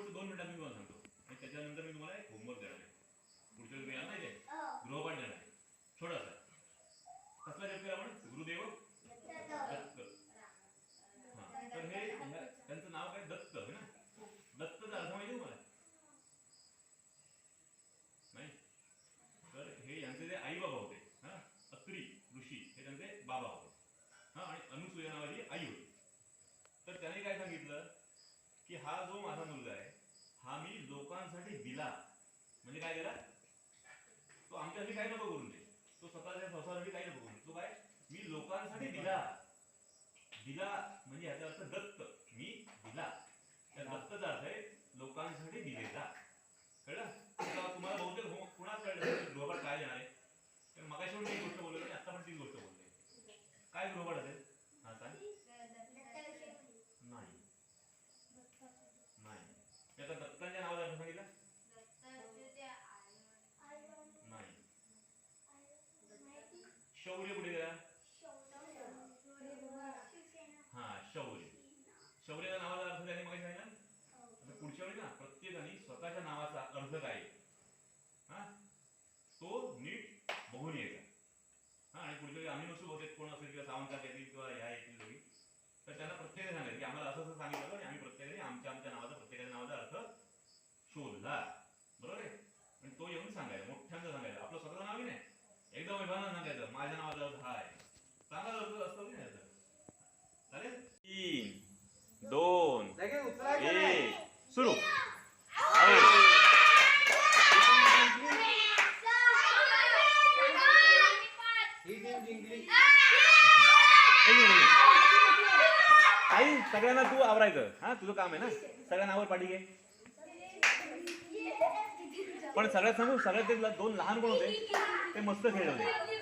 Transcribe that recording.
गोष्ट दोन मिनिटात मी तुम्हाला सांगतो. आणि त्याच्यानंतर मी तुम्हाला एक होमवर्क देणार आहे. पुढच्या वेळी नाही हो. गृहपाठ देणार मी दिला. म्हणजे काय केला? तो आमच्यासाठी काही नको करून दे. तो स्वतःच्या संसारासाठी काही नको करून तो काय? मी लोकांसाठी दिला. दिला म्हणजे याचा अर्थ दत्त. मी दिला. त्या दत्तचा अर्थ आहे लोकांसाठी दिलेला. कळलं? तुम्हाला बहुतेक हो कुणाच कळलं गृहपाठ काय देणार आहे? मगाशी पण गोष्ट बोलले आणि आता पण तीच गोष्ट बोलते काय गृहपाठ असेल हा सांग नाही नाही त्याचा दत्तांच्या नावाचा अर्थ सांगितला नाही शौर्य कुठे गेला? हा शौर्य. शौर्याच्या नावाचा अर्थ त्याने मगाशी सांगितला? आता पुढच्या वेळी ना प्रत्येकाने स्वतःच्या नावाचा अर्थ काय हा? तो नीट बघून यायचा. हा आणि पुढच्या वेळी आम्ही नसू बहुतेक कोण असेल किंवा सावंत येतील किंवा ह्या येतील दोघी तर त्यांना प्रत्येकाने सांगायचं की आम्हाला असं असं सांगितलं आणि आम्ही प्रत्येकाने आमच्या आमच्या नावाचा प्रत्येकाच्या नावाचा अर्थ शोधला बरोबर आहे आणि तो येऊन सांगायचा मोठ्यांदा सांगायचं आपलं स्वतःचं नाव नाही माझ्या नावाचा अर्थ हा आहे. चांगला अर्थ असतो की नाही? चालेल? तीन दोन. एक सुरू. आई सगळ्यांना तू आवरायचं. हा तुझं काम आहे ना? सगळ्यांना आवर पाठी घे. पण सगळ्यात सांगू सगळ्यात दोन लहान कोण होते? ते मस्त खेळले होते